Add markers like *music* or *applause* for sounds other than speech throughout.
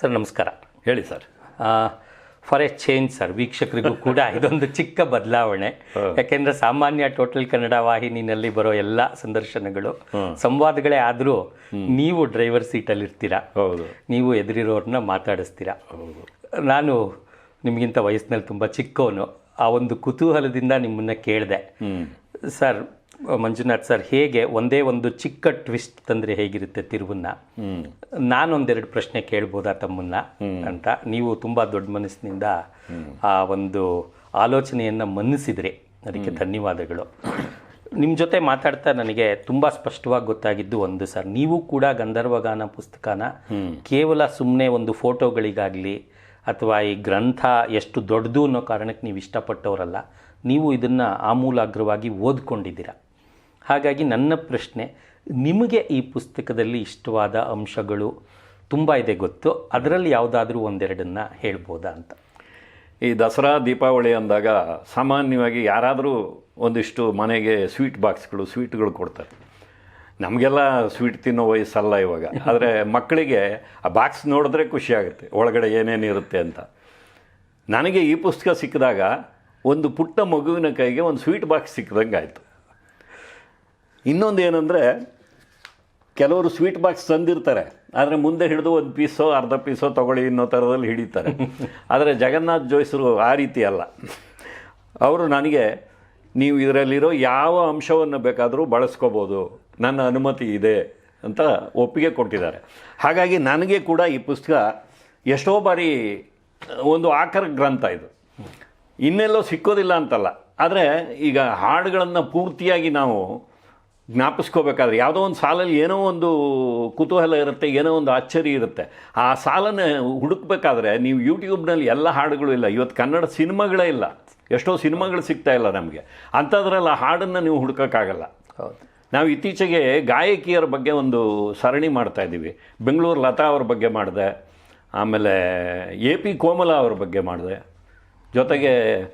Sir ನಮಸ್ಕಾರ. ಹೇಳಿ sir. For a change sir ವೀಕ್ಷಕರಿಗೂ ಕೂಡ *laughs* ಇದೊಂದು ಚಿಕ್ಕ ಬದಲಾವಣೆ. ಯಾಕೆಂದ್ರೆ ಸಾಮಾನ್ಯ ಟೋಟಲ್ ಕನ್ನಡ ವಾಹಿನಿನಲ್ಲಿ ಬರೋ ಎಲ್ಲ ಸಂದರ್ಶನಗಳು ಸಂವಾದಗಳೇ ಆದರೂ ನೀವು ಡ್ರೈವರ್ ಸೀಟಲ್ಲಿ ಇರ್ತೀರಾ? ನೀವು ಎದುರಿರೋರನ್ನ ಮಾತಾಡಿಸ್ತೀರಾ? ನಾನು ನಿಮಗಿಂತ ವಯಸ್ಸಿನಲ್ಲಿ ತುಂಬ ಚಿಕ್ಕವನು. ಆ ಒಂದು ಕುತೂಹಲದಿಂದ ನಿಮ್ಮನ್ನ ಕೇಳಿದೆ. ಸರ್ ಮಂಜುನಾಥ್ ಸರ್ ಹೇಗೆ ಒಂದೇ ಒಂದು ಚಿಕ್ಕ ಟ್ವಿಸ್ಟ್ ತಂದರೆ ಹೇಗಿರುತ್ತೆ ತಿರುವನ್ನ? ನಾನೊಂದೆರಡು ಪ್ರಶ್ನೆ ಕೇಳ್ಬೋದಾ ತಮ್ಮನ್ನ ಅಂತ. ನೀವು ತುಂಬ ದೊಡ್ಡ ಮನಸ್ಸಿನಿಂದ ಆ ಒಂದು ಆಲೋಚನೆಯನ್ನು ಮನ್ನಿಸಿದ್ರೆ. ಅದಕ್ಕೆ ಧನ್ಯವಾದಗಳು. ನಿಮ್ಮ ಜೊತೆ ಮಾತಾಡ್ತಾ ನನಗೆ ತುಂಬ ಸ್ಪಷ್ಟವಾಗಿ ಗೊತ್ತಾಗಿದ್ದು ಒಂದು ಸರ್ ನೀವು ಕೂಡ ಗಂಧರ್ವಗಾನ ಪುಸ್ತಕನ ಕೇವಲ ಸುಮ್ಮನೆ ಒಂದು ಫೋಟೋಗಳಿಗಾಗಲಿ ಅಥವಾ ಈ ಗ್ರಂಥ ಎಷ್ಟು ದೊಡ್ಡದು ಅನ್ನೋ ಕಾರಣಕ್ಕೆ ನೀವು ಇಷ್ಟಪಟ್ಟವರಲ್ಲ ನೀವು ಇದನ್ನು ಆಮೂಲಾಗ್ರವಾಗಿ ಓದ್ಕೊಂಡಿದ್ದೀರ? ಹಾಗಾಗಿ ನನ್ನ ಪ್ರಶ್ನೆ ನಿಮಗೆ ಈ ಪುಸ್ತಕದಲ್ಲಿ ಇಷ್ಟವಾದ ಅಂಶಗಳು ತುಂಬ ಇದೆ ಗೊತ್ತು. ಅದರಲ್ಲಿ ಯಾವುದಾದ್ರೂ ಒಂದೆರಡನ್ನು ಹೇಳ್ಬೋದಾ ಅಂತ. ಈ ದಸರಾ ದೀಪಾವಳಿ ಅಂದಾಗ ಸಾಮಾನ್ಯವಾಗಿ ಯಾರಾದರೂ ಒಂದಿಷ್ಟು ಮನೆಗೆ ಸ್ವೀಟ್ ಬಾಕ್ಸ್ಗಳು ಸ್ವೀಟ್ಗಳು ಕೊಡ್ತಾರೆ. ನಮಗೆಲ್ಲ ಸ್ವೀಟ್ ತಿನ್ನೋ ವಯಸ್ಸಲ್ಲ ಇವಾಗ. *laughs* ಆದರೆ ಮಕ್ಕಳಿಗೆ ಆ ಬಾಕ್ಸ್ ನೋಡಿದ್ರೆ ಖುಷಿ ಆಗುತ್ತೆ. ಒಳಗಡೆ ಏನೇನು ಇರುತ್ತೆ ಅಂತ. ನನಗೆ ಈ ಪುಸ್ತಕ ಸಿಕ್ಕಿದಾಗ ಒಂದು ಪುಟ್ಟ ಮಗುವಿನ ಕೈಗೆ ಒಂದು ಸ್ವೀಟ್ ಬಾಕ್ಸ್ ಸಿಕ್ಕಿದಂಗೆ ಆಯಿತು ಇನ್ನೊಂದು ಏನಂದರೆ ಕೆಲವರು ಸ್ವೀಟ್ ಬಾಕ್ಸ್ ತಂದಿರ್ತಾರೆ ಆದರೆ ಮುಂದೆ ಹಿಡಿದು ಒಂದು ಪೀಸೋ ಅರ್ಧ ಪೀಸೋ ತಗೊಳ್ಳಿ ಅನ್ನೋ ಥರದಲ್ಲಿ ಹಿಡಿತಾರೆ. *laughs* ಆದರೆ ಜಗನ್ನಾಥ್ ಜೋಯಿಸರು ಆ ರೀತಿ ಅಲ್ಲ. ಅವರು ನನಗೆ ನೀವು ಇದರಲ್ಲಿರೋ ಯಾವ ಅಂಶವನ್ನು ಬೇಕಾದರೂ ಬಳಸ್ಕೋಬೋದು ನನ್ನ ಅನುಮತಿ ಇದೆ ಅಂತ ಒಪ್ಪಿಗೆ ಕೊಟ್ಟಿದ್ದಾರೆ. ಹಾಗಾಗಿ ನನಗೆ ಕೂಡ ಈ ಪುಸ್ತಕ ಎಷ್ಟೋ ಬಾರಿ ಒಂದು ಆಕರ ಗ್ರಂಥ ಇದು. ಇನ್ನೆಲ್ಲೋ ಸಿಕ್ಕೋದಿಲ್ಲ ಅಂತಲ್ಲ. ಆದರೆ ಈಗ ಹಾಡುಗಳನ್ನು ಪೂರ್ತಿಯಾಗಿ ನಾವು ಜ್ಞಾಪಿಸ್ಕೋಬೇಕಾದ್ರೆ ಯಾವುದೋ ಒಂದು ಸಾಲಲ್ಲಿ ಏನೋ ಒಂದು ಕುತೂಹಲ ಇರುತ್ತೆ ಏನೋ ಒಂದು ಆಶ್ಚರ್ಯ ಇರುತ್ತೆ. ಆ ಸಾಲನ್ನು ಹುಡುಕ್ಬೇಕಾದ್ರೆ ನೀವು ಯೂಟ್ಯೂಬ್ನಲ್ಲಿ ಎಲ್ಲ ಹಾಡುಗಳು ಇಲ್ಲ. ಇವತ್ತು ಕನ್ನಡ ಸಿನಿಮಾಗಳೇ ಇಲ್ಲ. ಎಷ್ಟೋ ಸಿನಿಮಾಗಳು ಸಿಗ್ತಾ ಇಲ್ಲ ನಮಗೆ. ಅಂಥದ್ರಲ್ಲಿ ಆ ಹಾಡನ್ನು ನೀವು ಹುಡುಕೋಕ್ಕಾಗಲ್ಲ. ಹೌದು. ನಾವು ಇತ್ತೀಚೆಗೆ ಗಾಯಕಿಯರ ಬಗ್ಗೆ ಒಂದು ಸರಣಿ ಮಾಡ್ತಾ ಇದ್ದೀವಿ. ಬೆಂಗಳೂರು ಲತಾ ಅವ್ರ ಬಗ್ಗೆ ಮಾಡಿದೆ. ಆಮೇಲೆ ಎ ಪಿ ಕೋಮಲ ಅವ್ರ ಬಗ್ಗೆ ಮಾಡಿದೆ. ಜೊತೆಗೆ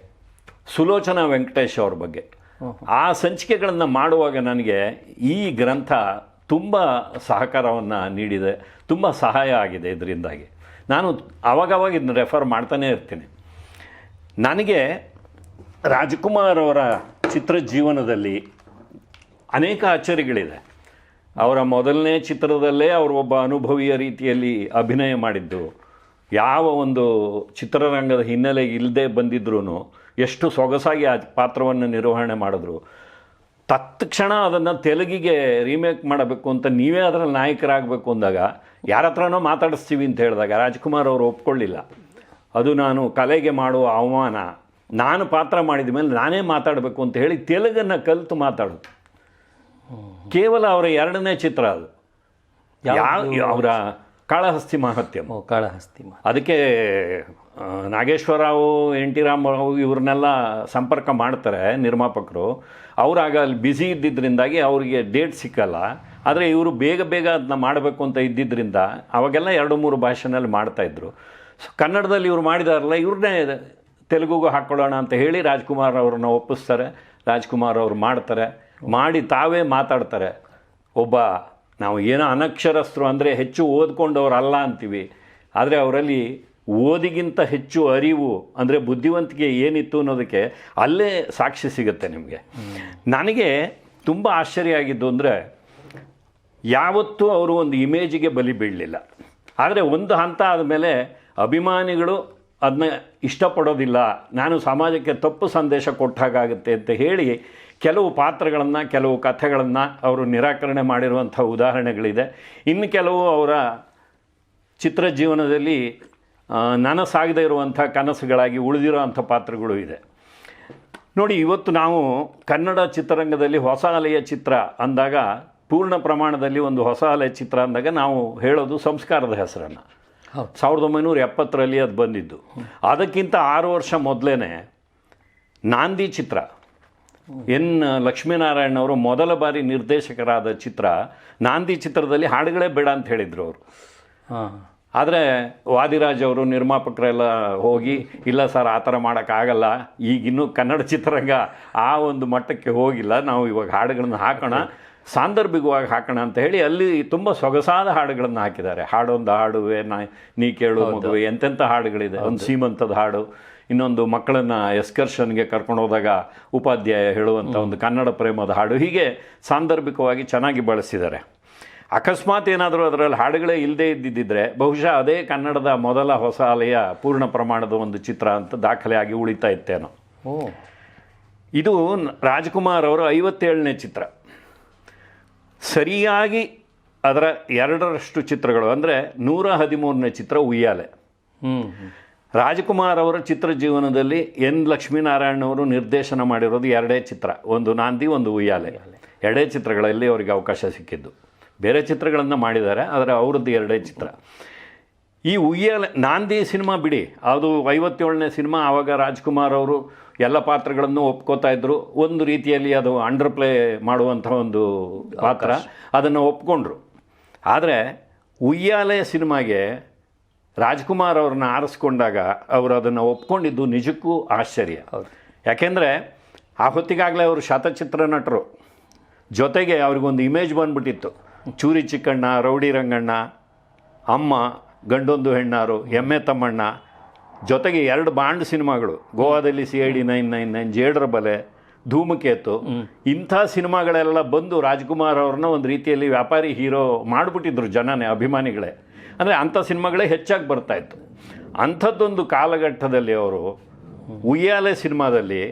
ಸುಲೋಚನಾ ವೆಂಕಟೇಶ್ ಅವ್ರ ಬಗ್ಗೆ. ಆ ಸಂಚಿಕೆಗಳನ್ನು ಮಾಡುವಾಗ ನನಗೆ ಈ ಗ್ರಂಥ ತುಂಬ ಸಹಕಾರವನ್ನು ನೀಡಿದೆ, ತುಂಬ ಸಹಾಯ ಆಗಿದೆ ಇದರಿಂದಾಗಿ. ನಾನು ಅವಾಗವಾಗ ಇದನ್ನ ರೆಫರ್ ಮಾಡ್ತಾನೇ ಇರ್ತೀನಿ. ನನಗೆ ರಾಜ್ಕುಮಾರ್ ಅವರ ಚಿತ್ರ ಜೀವನದಲ್ಲಿ ಅನೇಕ ಅಚ್ಚರಿಗಳಿದೆ ಅವರ ಮೊದಲನೇ ಚಿತ್ರದಲ್ಲೇ ಅವರು ಒಬ್ಬ ಅನುಭವಿಯ ರೀತಿಯಲ್ಲಿ ಅಭಿನಯ ಮಾಡಿದ್ದು. ಯಾವ ಒಂದು ಚಿತ್ರರಂಗದ ಹಿನ್ನೆಲೆ ಇಲ್ಲದೆ ಬಂದಿದ್ರೂ ಎಷ್ಟು ಸೊಗಸಾಗಿ ಆ ಪಾತ್ರವನ್ನು ನಿರ್ವಹಣೆ ಮಾಡಿದ್ರು. ತತ್ಕ್ಷಣ ಅದನ್ನು ತೆಲುಗಿಗೆ ರೀಮೇಕ್ ಮಾಡಬೇಕು ಅಂತ ನೀವೇ ಅದರಲ್ಲಿ ನಾಯಕರಾಗಬೇಕು ಅಂದಾಗ ಯಾರ ಹತ್ರನೋ ಮಾತಾಡಿಸ್ತೀವಿ ಅಂತ ಹೇಳಿದಾಗ ರಾಜ್ಕುಮಾರ್ ಅವರು ಒಪ್ಕೊಳ್ಳಿಲ್ಲ. ಅದು ನಾನು ಕಲೆಗೆ ಮಾಡುವ ಅವಮಾನ ನಾನು ಪಾತ್ರ ಮಾಡಿದ ಮೇಲೆ ನಾನೇ ಮಾತಾಡಬೇಕು ಅಂತ ಹೇಳಿ ತೆಲುಗನ್ನು ಕಲಿತು ಮಾತಾಡೋದು ಕೇವಲ ಅವರ ಎರಡನೇ ಚಿತ್ರ ಅದು. ಯಾವ ಅವರ ಕಾಳಹಸ್ತಿ ಮಹತ್ಯಂ ಓ ಕಾಳಹಸ್ತಿ ಅದಕ್ಕೆ ನಾಗೇಶ್ವರರಾವು ಎನ್ ಟಿ ರಾಮರಾವ್ ಇವ್ರನ್ನೆಲ್ಲ ಸಂಪರ್ಕ ಮಾಡ್ತಾರೆ ನಿರ್ಮಾಪಕರು. ಅವರಾಗ ಅಲ್ಲಿ ಬ್ಯುಸಿ ಇದ್ದಿದ್ದರಿಂದಾಗಿ ಅವರಿಗೆ ಡೇಟ್ ಸಿಕ್ಕಲ್ಲ. ಆದರೆ ಇವರು ಬೇಗ ಬೇಗ ಅದನ್ನ ಮಾಡಬೇಕು ಅಂತ ಇದ್ದಿದ್ದರಿಂದ ಅವಾಗೆಲ್ಲ ಎರಡು ಮೂರು ಭಾಷೆನಲ್ಲಿ ಮಾಡ್ತಾಯಿದ್ರು ಸೊ ಕನ್ನಡದಲ್ಲಿ ಇವ್ರು ಮಾಡಿದಾರಲ್ಲ ಇವ್ರನ್ನೇ ತೆಲುಗುಗೂ ಹಾಕ್ಕೊಳ್ಳೋಣ ಅಂತ ಹೇಳಿ ರಾಜ್ಕುಮಾರ್ ಅವ್ರನ್ನ ಒಪ್ಪಿಸ್ತಾರೆ. ರಾಜ್ಕುಮಾರ್ ಅವರು ಮಾಡ್ತಾರೆ. ಮಾಡಿ ತಾವೇ ಮಾತಾಡ್ತಾರೆ. ಒಬ್ಬ, ನಾವು ಏನೋ ಅನಕ್ಷರಸ್ಥರು ಅಂದರೆ ಹೆಚ್ಚು ಓದ್ಕೊಂಡವ್ರಲ್ಲ ಅಂತೀವಿ. ಆದರೆ ಅವರಲ್ಲಿ ಓದಿಗಿಂತ ಹೆಚ್ಚು ಅರಿವು ಅಂದರೆ ಬುದ್ಧಿವಂತಿಕೆ ಏನಿತ್ತು ಅನ್ನೋದಕ್ಕೆ ಅಲ್ಲೇ ಸಾಕ್ಷಿ ಸಿಗುತ್ತೆ ನಿಮಗೆ. ನನಗೆ ತುಂಬ ಆಶ್ಚರ್ಯ ಆಗಿದ್ದು ಅಂದರೆ ಯಾವತ್ತೂ ಅವರು ಒಂದು ಇಮೇಜಿಗೆ ಬಲಿ ಬೀಳಲಿಲ್ಲ. ಆದರೆ ಒಂದು ಹಂತ ಆದಮೇಲೆ ಅಭಿಮಾನಿಗಳು ಅದನ್ನ ಇಷ್ಟಪಡೋದಿಲ್ಲ. ನಾನು ಸಮಾಜಕ್ಕೆ ತಪ್ಪು ಸಂದೇಶ ಕೊಟ್ಟ ಕೊಟ್ಟಾಗುತ್ತೆ ಅಂತ ಹೇಳಿ ಕೆಲವು ಪಾತ್ರಗಳನ್ನು ಕೆಲವು ಕಥೆಗಳನ್ನು ಅವರು ನಿರಾಕರಣೆ ಮಾಡಿರುವಂಥ ಉದಾಹರಣೆಗಳಿದೆ. ಇನ್ನು ಕೆಲವು ಅವರ ಚಿತ್ರ ಜೀವನದಲ್ಲಿ ಆ, ನನಸಾಗದೇ ಇರುವಂಥ ಕನಸುಗಳಾಗಿ ಉಳಿದಿರುವಂಥ ಪಾತ್ರಗಳು ಇದೆ. ನೋಡಿ ಇವತ್ತು ನಾವು ಕನ್ನಡ ಚಿತ್ರರಂಗದಲ್ಲಿ ಹೊಸ ಅಲೆಯ ಚಿತ್ರ ಅಂದಾಗ ಪೂರ್ಣ ಪ್ರಮಾಣದಲ್ಲಿ ಒಂದು ಹೊಸ ಅಲೆಯ ಚಿತ್ರ ಅಂದಾಗ ನಾವು ಹೇಳೋದು ಸಂಸ್ಕಾರದ ಹೆಸರನ್ನು. ಸಾವಿರದ ಒಂಬೈನೂರ ಎಪ್ಪತ್ತರಲ್ಲಿ ಅದು ಬಂದಿದ್ದು. ಅದಕ್ಕಿಂತ ಆರು ವರ್ಷ ಮೊದಲೇ ನಾಂದಿ ಚಿತ್ರ. ಎನ್ ಲಕ್ಷ್ಮೀನಾರಾಯಣ ಅವರು ಮೊದಲ ಬಾರಿ ನಿರ್ದೇಶಕರಾದ ಚಿತ್ರ ನಾಂದಿ ಚಿತ್ರದಲ್ಲಿ ಹಾಡುಗಳೇ ಬೇಡ ಅಂತ ಹೇಳಿದರು ಅವರು. ಹಾಂ. ಆದರೆ ವಾದಿರಾಜ್ ಅವರು ನಿರ್ಮಾಪಕರೆಲ್ಲ ಹೋಗಿ ಇಲ್ಲ ಸರ್ ಆ ಥರ ಮಾಡೋಕ್ಕಾಗಲ್ಲ ಈಗಿನ್ನೂ ಕನ್ನಡ ಚಿತ್ರರಂಗ ಆ ಒಂದು ಮಟ್ಟಕ್ಕೆ ಹೋಗಿಲ್ಲ ನಾವು ಇವಾಗ ಹಾಡುಗಳನ್ನು ಹಾಕೋಣ ಸಾಂದರ್ಭಿಕವಾಗಿ ಹಾಕೋಣ ಅಂತ ಹೇಳಿ ಅಲ್ಲಿ ತುಂಬ ಸೊಗಸಾದ ಹಾಡುಗಳನ್ನು ಹಾಕಿದ್ದಾರೆ. ಹಾಡೊಂದು ಹಾಡುವೆ ನಾ ನೀ ಕೇಳು ಮಗುವೆ ಎಂತೆಂಥ ಹಾಡುಗಳಿದೆ. ಒಂದು ಸೀಮಂತದ ಹಾಡು ಇನ್ನೊಂದು ಮಕ್ಕಳನ್ನು ಎಸ್ಕರ್ಷನ್ಗೆ ಕರ್ಕೊಂಡು ಹೋದಾಗ ಉಪಾಧ್ಯಾಯ ಹೇಳುವಂಥ ಒಂದು ಕನ್ನಡ ಪ್ರೇಮದ ಹಾಡು ಹೀಗೆ ಸಾಂದರ್ಭಿಕವಾಗಿ ಚೆನ್ನಾಗಿ ಬಳಸಿದ್ದಾರೆ. ಅಕಸ್ಮಾತ್ ಏನಾದರೂ ಅದರಲ್ಲಿ ಹಾಡುಗಳೇ ಇಲ್ಲದೇ ಇದ್ದಿದ್ದರೆ ಬಹುಶಃ ಅದೇ ಕನ್ನಡದ ಮೊದಲ ಹೊಸ ಅಲೆಯ ಪೂರ್ಣ ಪ್ರಮಾಣದ ಒಂದು ಚಿತ್ರ ಅಂತ ದಾಖಲೆ ಆಗಿ ಉಳಿತಾ ಇತ್ತೇನೋ. ಓ. ಇದು ರಾಜ್ಕುಮಾರ್ ಅವರ ಐವತ್ತೇಳನೇ ಚಿತ್ರ. ಸರಿಯಾಗಿ ಅದರ ಎರಡರಷ್ಟು ಚಿತ್ರಗಳು ಅಂದರೆ ನೂರ ಹದಿಮೂರನೇ ಚಿತ್ರ ಉಯ್ಯಾಲೆ. ಹ್ಞೂ ರಾಜ್ಕುಮಾರ್ ಅವರ ಚಿತ್ರ ಜೀವನದಲ್ಲಿ ಎನ್ ಲಕ್ಷ್ಮೀನಾರಾಯಣ ಅವರು ನಿರ್ದೇಶನ ಮಾಡಿರೋದು ಎರಡೇ ಚಿತ್ರ. ಒಂದು ನಾಂದಿ ಒಂದು ಉಯ್ಯಾಲೆ. ಎರಡೇ ಚಿತ್ರಗಳಲ್ಲಿ ಅವರಿಗೆ ಅವಕಾಶ ಸಿಕ್ಕಿದ್ದು. ಬೇರೆ ಚಿತ್ರಗಳನ್ನು ಮಾಡಿದ್ದಾರೆ ಆದರೆ ಅವರದ್ದು ಎರಡೇ ಚಿತ್ರ. ಈ ಉಯ್ಯಾಲೆ ನಾಂದಿ ಸಿನಿಮಾ ಬಿಡಿ ಅದು ಐವತ್ತೇಳನೇ ಸಿನಿಮಾ ಆವಾಗ ರಾಜ್ಕುಮಾರ್ ಅವರು ಎಲ್ಲ ಪಾತ್ರಗಳನ್ನು ಒಪ್ಕೋತಾ ಇದ್ದರು ಒಂದು ರೀತಿಯಲ್ಲಿ ಅದು ಅಂಡರ್ ಪ್ಲೇ ಮಾಡುವಂಥ ಒಂದು ಪಾತ್ರ ಅದನ್ನು ಒಪ್ಕೊಂಡ್ರು. ಆದರೆ ಉಯ್ಯಾಲೆ ಸಿನಿಮಾಗೆ ರಾಜ್ಕುಮಾರ್ ಅವ್ರನ್ನ ಆರಿಸ್ಕೊಂಡಾಗ ಅವರು ಅದನ್ನು ಒಪ್ಕೊಂಡಿದ್ದು ನಿಜಕ್ಕೂ ಆಶ್ಚರ್ಯ. ಯಾಕೆಂದರೆ ಆ ಹೊತ್ತಿಗಾಗಲೇ ಅವರು ಶತಚಿತ್ರ ನಟರು. ಜೊತೆಗೆ ಅವ್ರಿಗೊಂದು ಇಮೇಜ್ ಬಂದ್ಬಿಟ್ಟಿತ್ತು. ಚೂರಿ ಚಿಕ್ಕಣ್ಣ ರೌಡಿ ರಂಗಣ್ಣ ಅಮ್ಮ ಗಂಡೊಂದು ಹೆಣ್ಣಾರು ಎಮ್ಮೆ ತಮ್ಮಣ್ಣ ಜೊತೆಗೆ ಎರಡು ಬಾಂಡ್ ಸಿನಿಮಾಗಳು. ಗೋವಾದಲ್ಲಿ C I D nine nine nine ಜೇಡ್ರ ಬಲೆ ಧೂಮಕೇತು. ಇಂಥ ಸಿನಿಮಾಗಳೆಲ್ಲ ಬಂದು ರಾಜ್ಕುಮಾರ್ ಅವ್ರನ್ನ ಒಂದು ರೀತಿಯಲ್ಲಿ ವ್ಯಾಪಾರಿ ಹೀರೋ ಮಾಡಿಬಿಟ್ಟಿದ್ರು ಜನನೇ ಅಭಿಮಾನಿಗಳೇ. ಅಂದರೆ ಅಂಥ ಸಿನಿಮಾಗಳೇ ಹೆಚ್ಚಾಗಿ ಬರ್ತಾ ಇತ್ತು. ಅಂಥದ್ದೊಂದು ಕಾಲಘಟ್ಟದಲ್ಲಿ ಅವರು ಉಯ್ಯಾಲೆ ಸಿನಿಮಾದಲ್ಲಿ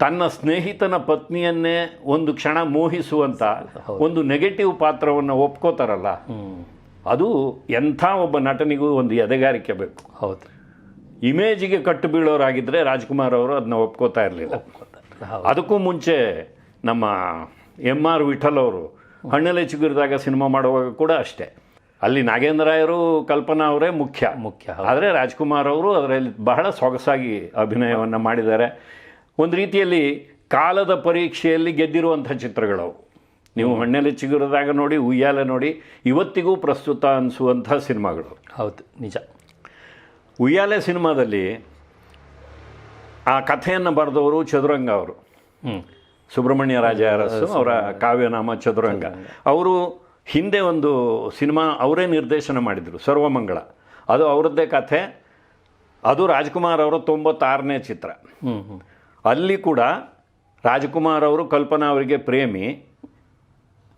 ತನ್ನ ಸ್ನೇಹಿತನ ಪತ್ನಿಯನ್ನೇ ಒಂದು ಕ್ಷಣ ಮೋಹಿಸುವಂಥ ಒಂದು ನೆಗೆಟಿವ್ ಪಾತ್ರವನ್ನು ಒಪ್ಕೋತಾರಲ್ಲ ಅದು ಎಂಥ ಒಬ್ಬ ನಟನಿಗೂ ಒಂದು ಎದೆಗಾರಿಕೆ ಬೇಕು. ಹೌದು. ಇಮೇಜಿಗೆ ಕಟ್ಟು ಬೀಳೋರಾಗಿದ್ದರೆ ರಾಜ್ಕುಮಾರ್ ಅವರು ಅದನ್ನ ಒಪ್ಕೋತಾ ಇರಲಿಲ್ಲ. ಅದಕ್ಕೂ ಮುಂಚೆ ನಮ್ಮ ಎಂ ಆರ್ ವಿಠಲ್ ಅವರು ಹಣ್ಣಲೆ ಚಿಗುರಿದಾಗ ಸಿನಿಮಾ ಮಾಡುವಾಗ ಕೂಡ ಅಷ್ಟೇ. ಅಲ್ಲಿ ನಾಗೇಂದ್ರಾಯರು ಕಲ್ಪನಾ ಅವರೇ ಮುಖ್ಯ. ಮುಖ್ಯ. ಆದರೆ ರಾಜ್ಕುಮಾರ್ ಅವರು ಅದರಲ್ಲಿ ಬಹಳ ಸೊಗಸಾಗಿ ಅಭಿನಯವನ್ನು ಮಾಡಿದ್ದಾರೆ. ಒಂದು ರೀತಿಯಲ್ಲಿ ಕಾಲದ ಪರೀಕ್ಷೆಯಲ್ಲಿ ಗೆದ್ದಿರುವಂಥ ಚಿತ್ರಗಳವು ನೀವು ಹಣ್ಣೆಲೆ ಚಿಗುರದಾಗ ನೋಡಿ ಉಯ್ಯಾಲೆ ನೋಡಿ ಇವತ್ತಿಗೂ ಪ್ರಸ್ತುತ ಅನಿಸುವಂಥ ಸಿನಿಮಾಗಳು. ಹೌದು ನಿಜ. ಉಯ್ಯಾಲೆ ಸಿನಿಮಾದಲ್ಲಿ ಆ ಕಥೆಯನ್ನು ಬರೆದವರು ಚದುರಂಗ ಅವರು. ಸುಬ್ರಹ್ಮಣ್ಯ ರಾಜ ಅರಸು ಅವರ ಕಾವ್ಯನಾಮ ಚದುರಂಗ. ಅವರು ಹಿಂದೆ ಒಂದು ಸಿನಿಮಾ ಅವರೇ ನಿರ್ದೇಶನ ಮಾಡಿದರು ಸರ್ವಮಂಗಳ. ಅದು ಅವರದ್ದೇ ಕಥೆ. ಅದು ರಾಜ್ಕುಮಾರ್ ಅವರ ತೊಂಬತ್ತಾರನೇ ಚಿತ್ರ. ಅಲ್ಲಿ ಕೂಡ ರಾಜಕುಮಾರ್ ಅವರು ಕಲ್ಪನಾ ಅವರಿಗೆ ಪ್ರೇಮಿ.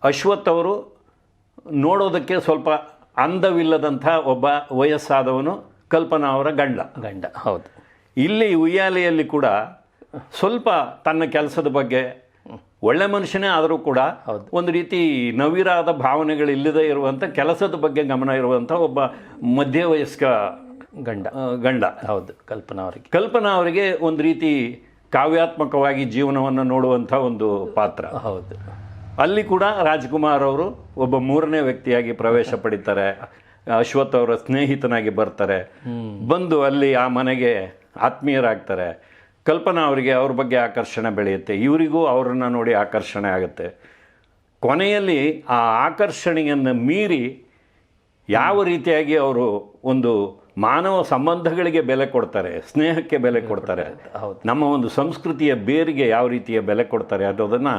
ಅಶ್ವಥ್ ಅವರು ನೋಡೋದಕ್ಕೆ ಸ್ವಲ್ಪ ಅಂದವಿಲ್ಲದಂಥ ಒಬ್ಬ ವಯಸ್ಸಾದವನು ಕಲ್ಪನಾ ಅವರ ಗಂಡ. ಗಂಡ ಹೌದು. ಇಲ್ಲಿ ಉಯ್ಯಾಲೆಯಲ್ಲಿ ಕೂಡ ಸ್ವಲ್ಪ ತನ್ನ ಕೆಲಸದ ಬಗ್ಗೆ ಒಳ್ಳೆ ಮನುಷ್ಯನೇ ಆದರೂ ಕೂಡ ಹೌದು. ಒಂದು ರೀತಿ ನವಿರಾದ ಭಾವನೆಗಳಿಲ್ಲದೆ ಇರುವಂಥ ಕೆಲಸದ ಬಗ್ಗೆ ಗಮನ ಇರುವಂಥ ಒಬ್ಬ ಮಧ್ಯವಯಸ್ಕ ಗಂಡ. ಗಂಡ. ಹೌದು ಕಲ್ಪನಾ ಅವರಿಗೆ. ಕಲ್ಪನಾ ಅವರಿಗೆ ಒಂದು ರೀತಿ ಕಾವ್ಯಾತ್ಮಕವಾಗಿ ಜೀವನವನ್ನು ನೋಡುವಂಥ ಒಂದು ಪಾತ್ರ. ಹೌದು. ಅಲ್ಲಿ ಕೂಡ ರಾಜ್ಕುಮಾರ್ ಅವರು ಒಬ್ಬ ಮೂರನೇ ವ್ಯಕ್ತಿಯಾಗಿ ಪ್ರವೇಶ ಪಡಿತಾರೆ. ಅಶ್ವಥ್ ಅವರ ಸ್ನೇಹಿತನಾಗಿ ಬರ್ತಾರೆ. ಬಂದು ಅಲ್ಲಿ ಆ ಮನೆಗೆ ಆತ್ಮೀಯರಾಗ್ತಾರೆ. ಕಲ್ಪನಾ ಅವರಿಗೆ ಅವ್ರ ಬಗ್ಗೆ ಆಕರ್ಷಣೆ ಬೆಳೆಯುತ್ತೆ. ಇವರಿಗೂ ಅವರನ್ನು ನೋಡಿ ಆಕರ್ಷಣೆ ಆಗುತ್ತೆ. ಕೊನೆಯಲ್ಲಿ ಆ ಆಕರ್ಷಣೆಯನ್ನು ಮೀರಿ ಯಾವ ರೀತಿಯಾಗಿ ಅವರು ಒಂದು ಮಾನವ ಸಂಬಂಧಗಳಿಗೆ ಬೆಲೆ ಕೊಡ್ತಾರೆ ಸ್ನೇಹಕ್ಕೆ ಬೆಲೆ ಕೊಡ್ತಾರೆ. ನಮ್ಮ ಒಂದು ಸಂಸ್ಕೃತಿಯ ಬೇರಿಗೆ ಯಾವ ರೀತಿಯ ಬೆಲೆ ಕೊಡ್ತಾರೆ ಅನ್ನೋದನ್ನು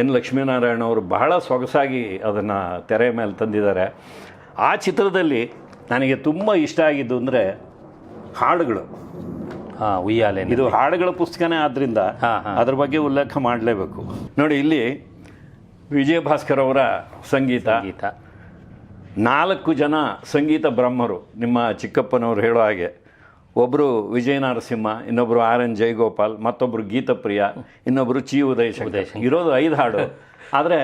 ಎನ್ ಲಕ್ಷ್ಮೀನಾರಾಯಣ ಅವರು ಬಹಳ ಸೊಗಸಾಗಿ ಅದನ್ನು ತೆರೆ ಮೇಲೆ ತಂದಿದ್ದಾರೆ. ಆ ಚಿತ್ರದಲ್ಲಿ ನನಗೆ ತುಂಬ ಇಷ್ಟ ಆಗಿದ್ದು ಅಂದರೆ ಹಾಡುಗಳು. ಹಾಂ ಉಯ್ಯಾಲೆ ಇದು ಹಾಡುಗಳ ಪುಸ್ತಕನೇ ಆದ್ದರಿಂದ. ಅದ್ರ ಬಗ್ಗೆ ಉಲ್ಲೇಖ ಮಾಡಲೇಬೇಕು. ನೋಡಿ ಇಲ್ಲಿ ವಿಜಯ ಭಾಸ್ಕರ್ ಅವರ ಸಂಗೀತ. ಗೀತ ನಾಲ್ಕು ಜನ ಸಂಗೀತ ಬ್ರಹ್ಮರು ನಿಮ್ಮ ಚಿಕ್ಕಪ್ಪನವರು ಹೇಳೋ ಹಾಗೆ. ಒಬ್ಬರು ವಿಜಯ ನರಸಿಂಹ ಇನ್ನೊಬ್ಬರು ಆರ್ ಎನ್ ಜಯಗೋಪಾಲ್ ಮತ್ತೊಬ್ಬರು ಗೀತಪ್ರಿಯ ಇನ್ನೊಬ್ಬರು ಚಿ ಉದಯ ಶಂಕರ್ ಇರೋದು ಐದು ಹಾಡು. ಆದರೆ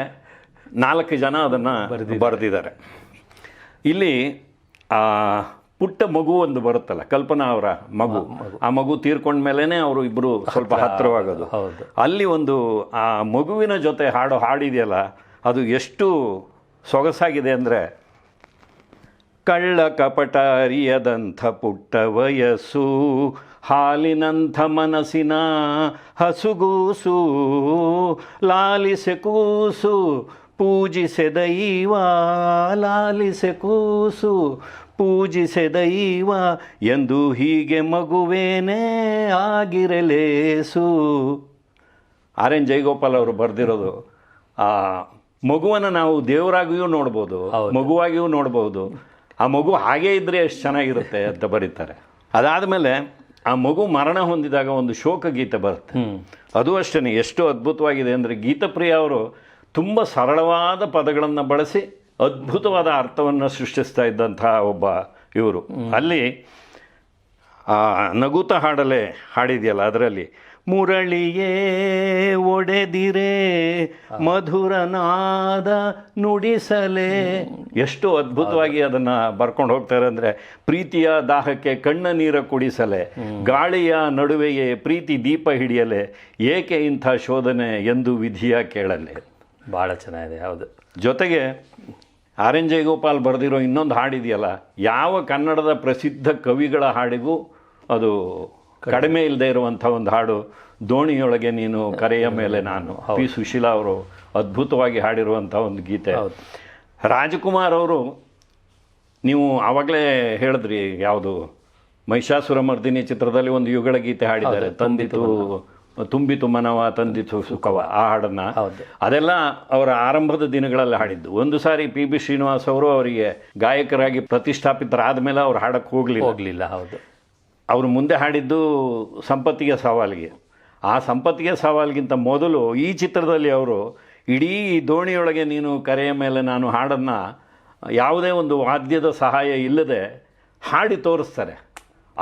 ನಾಲ್ಕು ಜನ ಅದನ್ನು ಬರೆದಿದ್ದಾರೆ. ಇಲ್ಲಿ ಪುಟ್ಟ ಮಗು ಒಂದು ಬರುತ್ತಲ್ಲ ಕಲ್ಪನಾ ಅವರ ಮಗು. ಆ ಮಗು. ತೀರ್ಕೊಂಡ ಮೇಲೇ ಅವರು ಇಬ್ಬರು ಸ್ವಲ್ಪ ಹತ್ತಿರವಾಗೋದು. ಅಲ್ಲಿ ಒಂದು ಆ ಮಗುವಿನ ಜೊತೆ ಹಾಡೋ ಹಾಡಿದೆಯಲ್ಲ ಅದು ಎಷ್ಟು ಸೊಗಸಾಗಿದೆ ಅಂದರೆ ಕಳ್ಳ ಕಪಟ ಅರಿಯದಂಥ ಪುಟ್ಟ ವಯಸ್ಸು ಹಾಲಿನಂಥ ಮನಸ್ಸಿನ ಹಸುಗೂಸು ಲಾಲಿಸೆ ಕೂಸು ಪೂಜಿಸೆ ದೈವ ಲಾಲಿಸೆ ಕೂಸು ಪೂಜಿಸೆ ದೈವ ಎಂದು ಹೀಗೆ ಮಗುವೇನೇ ಆಗಿರಲೇಸು. ಆರ್ ಎನ್ ಜೈಗೋಪಾಲ್ ಅವರು ಬರೆದಿರೋದು. ಆ ಮಗುವನ್ನು ನಾವು ದೇವರಾಗಿಯೂ ನೋಡ್ಬೋದು ಮಗುವಾಗಿಯೂ ನೋಡ್ಬೋದು. ಆ ಮಗು ಹಾಗೇ ಇದ್ದರೆ ಎಷ್ಟು ಚೆನ್ನಾಗಿರುತ್ತೆ ಅಂತ ಬರೀತಾರೆ. ಅದಾದಮೇಲೆ ಆ ಮಗು ಮರಣ ಹೊಂದಿದಾಗ ಒಂದು ಶೋಕ ಗೀತೆ ಬರುತ್ತೆ ಅದು ಅಷ್ಟೇ ಎಷ್ಟು ಅದ್ಭುತವಾಗಿದೆ ಅಂದರೆ ಗೀತಪ್ರಿಯ ಅವರು ತುಂಬ ಸರಳವಾದ ಪದಗಳನ್ನು ಬಳಸಿ ಅದ್ಭುತವಾದ ಅರ್ಥವನ್ನು ಸೃಷ್ಟಿಸ್ತಾ ಇದ್ದಂತಹ ಒಬ್ಬ ಇವರು. ಅಲ್ಲಿ ಆ ನಗುತ ಹಾಡಲೆ ಹಾಡಿದೆಯಲ್ಲ ಅದರಲ್ಲಿ ಮುರಳಿಯೇ ಒಡೆದಿರೆ ಮಧುರನಾದ ನುಡಿಸಲೆ. ಎಷ್ಟು ಅದ್ಭುತವಾಗಿ ಅದನ್ನ ಬರ್ಕೊಂಡು ಹೋಗ್ತಾರೆ ಅಂದ್ರೆ ಪ್ರೀತಿಯ ದಾಹಕ್ಕೆ ಕಣ್ಣ ನೀರ ಕುಡಿಸಲೆ ಗಾಳಿಯ ನಡುವೆಯೇ ಪ್ರೀತಿ ದೀಪ ಹಿಡಿಯಲೆ ಏಕೆ ಇಂಥ ಶೋಧನೆ ಎಂದು ವಿಧಿಯ ಕೇಳಲೆ. ಭಾಳ ಚೆನ್ನಾಗಿದೆ ಹೌದು. ಜೊತೆಗೆ ಆರ್ ಎನ್ ಜಯಗೋಪಾಲ್ ಬರೆದಿರೋ ಇನ್ನೊಂದು ಹಾಡಿದೆಯಲ್ಲ ಯಾವ ಕನ್ನಡದ ಪ್ರಸಿದ್ಧ ಕವಿಗಳ ಹಾಡಿಗೂ ಅದು ಕಡಿಮೆ. ಇಲ್ಲದೆ ಇರುವಂಥ ಒಂದು ಹಾಡು ದೋಣಿಯೊಳಗೆ ನೀನು ಕರೆಯ ಮೇಲೆ ನಾನು. ಪಿ ಸುಶೀಲಾ ಅವರು ಅದ್ಭುತವಾಗಿ ಹಾಡಿರುವಂಥ ಒಂದು ಗೀತೆ. ರಾಜಕುಮಾರ್ ಅವರು ನೀವು ಆವಾಗಲೇ ಹೇಳಿದ್ರಿ ಯಾವುದು? ಮಹಿಷಾಸುರ ಮರ್ದಿನಿ ಚಿತ್ರದಲ್ಲಿ ಒಂದು ಯುಗಳ ಗೀತೆ ಹಾಡಿದ್ದಾರೆ. ತಂದಿತು ತುಂಬಿತು ಮನವ ತಂದಿತು ಸುಖವ ಆ ಹಾಡನ್ನ. ಅದೆಲ್ಲ ಅವರ ಆರಂಭದ ದಿನಗಳಲ್ಲಿ ಹಾಡಿದ್ದು. ಒಂದು ಸಾರಿ ಪಿ ಬಿ ಶ್ರೀನಿವಾಸ್ ಅವರು ಅವರಿಗೆ ಗಾಯಕರಾಗಿ ಪ್ರತಿಷ್ಠಾಪಿತರಾದ ಮೇಲೆ ಅವ್ರು ಹಾಡಕ್ಕೆ ಹೋಗಲಿಲ್ಲ. ಹೋಗ್ಲಿಲ್ಲ ಹೌದು. ಅವರು ಮುಂದೆ ಹಾಡಿದ್ದು ಸಂಪತ್ತಿಗೆ ಸವಾಲಿಗೆ. ಆ ಸಂಪತ್ತಿಗೆ ಸವಾಲಿಗಿಂತ ಮೊದಲು ಈ ಚಿತ್ರದಲ್ಲಿ ಅವರು ಇಡೀ ದೋಣಿಯೊಳಗೆ ನೀನು ಕರೆಯ ಮೇಲೆ ನಾನು ಹಾಡನ್ನು ಯಾವುದೇ ಒಂದು ವಾದ್ಯದ ಸಹಾಯ ಇಲ್ಲದೆ ಹಾಡಿ ತೋರಿಸ್ತಾರೆ.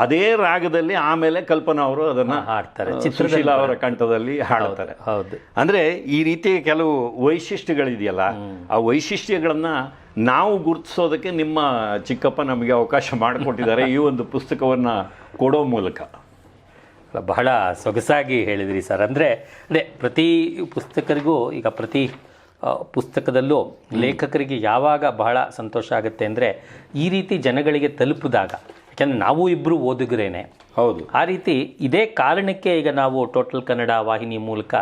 ಅದೇ ರಾಗದಲ್ಲಿ ಆಮೇಲೆ ಕಲ್ಪನಾ ಅವರು ಅದನ್ನು ಹಾಡ್ತಾರೆ. ಚಿತ್ರಶೀಲ ಅವರ ಕಂಠದಲ್ಲಿ ಹಾಡುತ್ತಾರೆ. ಹೌದು. ಅಂದರೆ ಈ ರೀತಿ ಕೆಲವು ವೈಶಿಷ್ಟ್ಯಗಳಿದೆಯಲ್ಲ ಆ ವೈಶಿಷ್ಟ್ಯಗಳನ್ನ ನಾವು ಗುರುತಿಸೋದಕ್ಕೆ ನಿಮ್ಮ ಚಿಕ್ಕಪ್ಪ ನಮಗೆ ಅವಕಾಶ ಮಾಡಿಕೊಟ್ಟಿದ್ದಾರೆ. ಈ ಒಂದು ಪುಸ್ತಕವನ್ನು ಕೊಡೋ ಮೂಲಕ. ಬಹಳ ಸೊಗಸಾಗಿ ಹೇಳಿದ್ರಿ ಸರ್. ಅಂದರೆ ಅದೇ ಪ್ರತಿ ಪುಸ್ತಕರಿಗೂ ಈಗ ಪ್ರತಿ ಪುಸ್ತಕದಲ್ಲೂ ಲೇಖಕರಿಗೆ ಯಾವಾಗ ಬಹಳ ಸಂತೋಷ ಆಗುತ್ತೆ ಅಂದರೆ ಈ ರೀತಿ ಜನಗಳಿಗೆ ತಲುಪಿದಾಗ ಯಾಕೆಂದರೆ ನಾವು ಇಬ್ಬರು ಓದುಗರೇನೆ. ಹೌದು. ಆ ರೀತಿ ಇದೇ ಕಾರಣಕ್ಕೆ ಈಗ ನಾವು ಟೋಟಲ್ ಕನ್ನಡ ವಾಹಿನಿ ಮೂಲಕ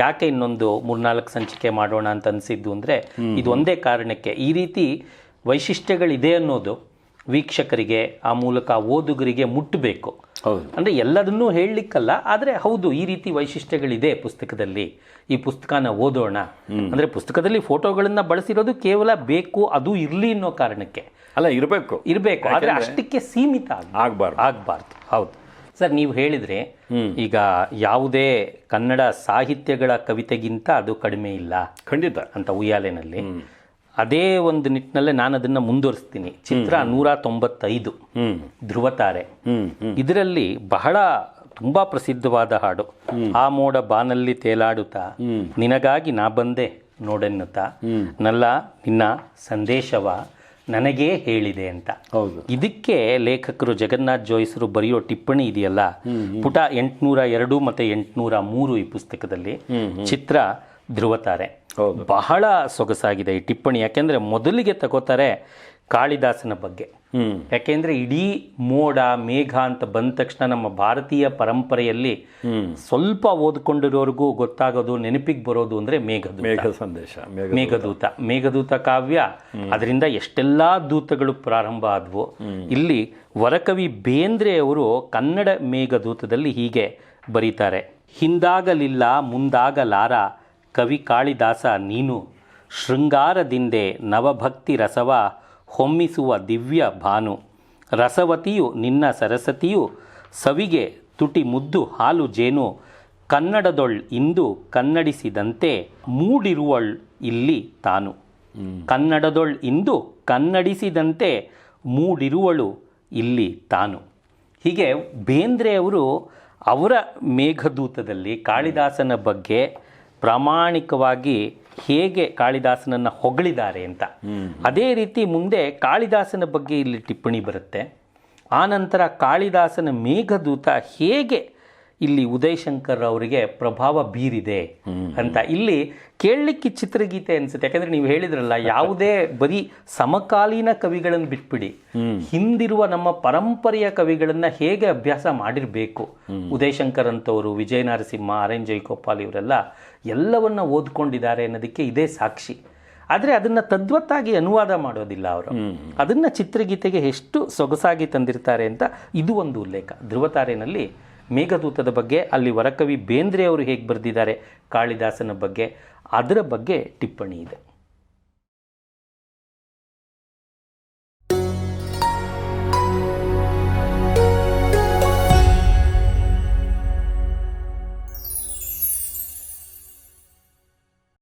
ಯಾಕೆ ಇನ್ನೊಂದು ಮೂರ್ನಾಲ್ಕು ಸಂಚಿಕೆ ಮಾಡೋಣ ಅಂತ ಅನಿಸಿದ್ದು ಅಂದರೆ ಇದು ಒಂದೇ ಕಾರಣಕ್ಕೆ. ಈ ರೀತಿ ವೈಶಿಷ್ಟ್ಯಗಳಿದೆ ಅನ್ನೋದು ವೀಕ್ಷಕರಿಗೆ ಆ ಮೂಲಕ ಓದುಗರಿಗೆ ಮುಟ್ಟಬೇಕು ಹೌದು. ಅಂದರೆ ಎಲ್ಲದನ್ನೂ ಹೇಳಲಿಕ್ಕಲ್ಲ ಆದರೆ ಹೌದು ಈ ರೀತಿ ವೈಶಿಷ್ಟ್ಯಗಳಿದೆ ಪುಸ್ತಕದಲ್ಲಿ. ಈ ಪುಸ್ತಕನ ಓದೋಣ. ಅಂದರೆ ಪುಸ್ತಕದಲ್ಲಿ ಫೋಟೋಗಳನ್ನು ಬಳಸಿರೋದು ಕೇವಲ ಬೇಕು ಅದು ಇರಲಿ ಅನ್ನೋ ಕಾರಣಕ್ಕೆ. ಅಲ್ಲ ಇರಬೇಕು. ಇರಬೇಕು ಆದರೆ ಅಷ್ಟಕ್ಕೆ ಸೀಮಿತ ಆಗ ಆಗಬಾರ್ದು. ಆಗಬಾರ್ದು ಹೌದು. ಸರ್ ನೀವು ಹೇಳಿದರೆ ಈಗ ಯಾವುದೇ ಕನ್ನಡ ಸಾಹಿತ್ಯಗಳ ಕವಿತೆಗಿಂತ ಅದು ಕಡಿಮೆ ಇಲ್ಲ ಖಂಡಿತ. ಅಂತ ಉಯ್ಯಾಲೆನಲ್ಲಿ. ಅದೇ ಒಂದು ನಿಟ್ಟಿನಲ್ಲೇ ನಾನು ಅದನ್ನು ಮುಂದುವರಿಸ್ತೀನಿ. ಚಿತ್ರ ನೂರ ತೊಂಬತ್ತೈದು ಧ್ರುವತಾರೆ ಇದರಲ್ಲಿ ಬಹಳ ತುಂಬಾ ಪ್ರಸಿದ್ಧವಾದ ಹಾಡು. ಆ ಮೋಡ ಬಾನಲ್ಲಿ ತೇಲಾಡುತ್ತಾ ನಿನಗಾಗಿ ನಾ ಬಂದೆ ನೋಡೆನ್ನುತ್ತಾ ನಲ್ಲ ನಿನ್ನ ಸಂದೇಶವ ನನಗೇ ಹೇಳಿದೆ ಅಂತ. ಹೌದು. ಇದಕ್ಕೆ ಲೇಖಕರು ಜಗನ್ನಾಥ್ ಜೋಯಿಸರು ಬರೆಯೋ ಟಿಪ್ಪಣಿ ಇದೆಯಲ್ಲ? ಪುಟ ಎಂಟುನೂರ ಎರಡು ಮತ್ತೆ ಎಂಟುನೂರ ಮೂರು ಈ ಪುಸ್ತಕದಲ್ಲಿ ಚಿತ್ರ ಧ್ರುವತಾರೆ. ಬಹಳ ಸೊಗಸಾಗಿದೆ ಈ ಟಿಪ್ಪಣಿ. ಯಾಕೆಂದ್ರೆ ಮೊದಲಿಗೆ ತಗೋತಾರೆ ಕಾಳಿದಾಸನ ಬಗ್ಗೆ. ಯಾಕೆಂದ್ರೆ ಇಡೀ ಮೋಡ ಮೇಘ ಅಂತ ಬಂದ ತಕ್ಷಣ ನಮ್ಮ ಭಾರತೀಯ ಪರಂಪರೆಯಲ್ಲಿ ಸ್ವಲ್ಪ ಓದ್ಕೊಂಡಿರೋರ್ಗೂ ಗೊತ್ತಾಗೋದು ನೆನಪಿಗೆ ಬರೋದು ಅಂದ್ರೆ ಮೇಘದೂತ. ಮೇಘ ಸಂದೇಶ ಮೇಘ ಮೇಘದೂತ. ಮೇಘದೂತ ಕಾವ್ಯ. ಅದರಿಂದ ಎಷ್ಟೆಲ್ಲಾ ದೂತಗಳು ಪ್ರಾರಂಭ ಆದವು. ಇಲ್ಲಿ ವರಕವಿ ಬೇಂದ್ರೆ ಅವರು ಕನ್ನಡ ಮೇಘದೂತದಲ್ಲಿ ಹೀಗೆ ಬರೀತಾರೆ. ಹಿಂದಾಗಲಿಲ್ಲ ಮುಂದಾಗಲಾರ ಕವಿ ಕಾಳಿದಾಸ ನೀನು. ಶೃಂಗಾರದಿಂದೆ ನವಭಕ್ತಿ ರಸವ ಹೊಮ್ಮಿಸುವ ದಿವ್ಯ ಭಾನು. ರಸವತಿಯು ನಿನ್ನ ಸರಸ್ವತಿಯು ಸವಿಗೆ ತುಟಿ ಮುದ್ದು ಹಾಲು ಜೇನು. ಕನ್ನಡದೊಳ್ ಇಂದು ಕನ್ನಡಿಸಿದಂತೆ ಮೂಡಿರುವಳ್ ಇಲ್ಲಿ ತಾನು. ಕನ್ನಡದೊಳ್ ಇಂದು ಕನ್ನಡಿಸಿದಂತೆ ಮೂಡಿರುವಳು ಇಲ್ಲಿ ತಾನು. ಹೀಗೆ ಬೇಂದ್ರೆಯವರು ಅವರ ಮೇಘದೂತದಲ್ಲಿ ಕಾಳಿದಾಸನ ಬಗ್ಗೆ ಪ್ರಾಮಾಣಿಕವಾಗಿ ಹೇಗೆ ಕಾಳಿದಾಸನನ್ನು ಹೊಗಳಿದ್ದಾರೆ ಅಂತ. ಅದೇ ರೀತಿ ಮುಂದೆ ಕಾಳಿದಾಸನ ಬಗ್ಗೆ ಇಲ್ಲಿ ಟಿಪ್ಪಣಿ ಬರುತ್ತೆ. ಆನಂತರ ಕಾಳಿದಾಸನ ಮೇಘದೂತ ಹೇಗೆ ಇಲ್ಲಿ ಉದಯ್ ಶಂಕರ್ ಅವರಿಗೆ ಪ್ರಭಾವ ಬೀರಿದೆ ಅಂತ. ಇಲ್ಲಿ ಕೇಳಲಿಕ್ಕೆ ಚಿತ್ರಗೀತೆ ಅನ್ಸುತ್ತೆ. ಯಾಕಂದ್ರೆ ನೀವು ಹೇಳಿದ್ರಲ್ಲ, ಯಾವುದೇ ಬರೀ ಸಮಕಾಲೀನ ಕವಿಗಳನ್ನು ಬಿಟ್ಬಿಡಿ. ಹಿಂದಿರುವ ನಮ್ಮ ಪರಂಪರೆಯ ಕವಿಗಳನ್ನ ಹೇಗೆ ಅಭ್ಯಾಸ ಮಾಡಿರಬೇಕು? ಉದಯಶಂಕರ್ ಅಂತವರು ವಿಜಯ ನರಸಿಂಹ ಆರ್ ಎನ್ ಜಯಗೋಪಾಲ್ ಇವರೆಲ್ಲ ಎಲ್ಲವನ್ನ ಓದ್ಕೊಂಡಿದ್ದಾರೆ ಅನ್ನೋದಕ್ಕೆ ಇದೇ ಸಾಕ್ಷಿ. ಆದರೆ ಅದನ್ನ ತದ್ವತ್ತಾಗಿ ಅನುವಾದ ಮಾಡೋದಿಲ್ಲ ಅವರು. ಅದನ್ನ ಚಿತ್ರಗೀತೆಗೆ ಎಷ್ಟು ಸೊಗಸಾಗಿ ತಂದಿರ್ತಾರೆ ಅಂತ ಇದು ಒಂದು ಉಲ್ಲೇಖ. ಧ್ರುವತಾರೆನಲ್ಲಿ ಮೇಘದೂತದ ಬಗ್ಗೆ ಅಲ್ಲಿ ವರಕವಿ ಬೇಂದ್ರೆ ಅವರು ಹೇಗೆ ಬರೆದಿದ್ದಾರೆ ಕಾಳಿದಾಸನ ಬಗ್ಗೆ ಅದರ ಬಗ್ಗೆ ಟಿಪ್ಪಣಿ ಇದೆ.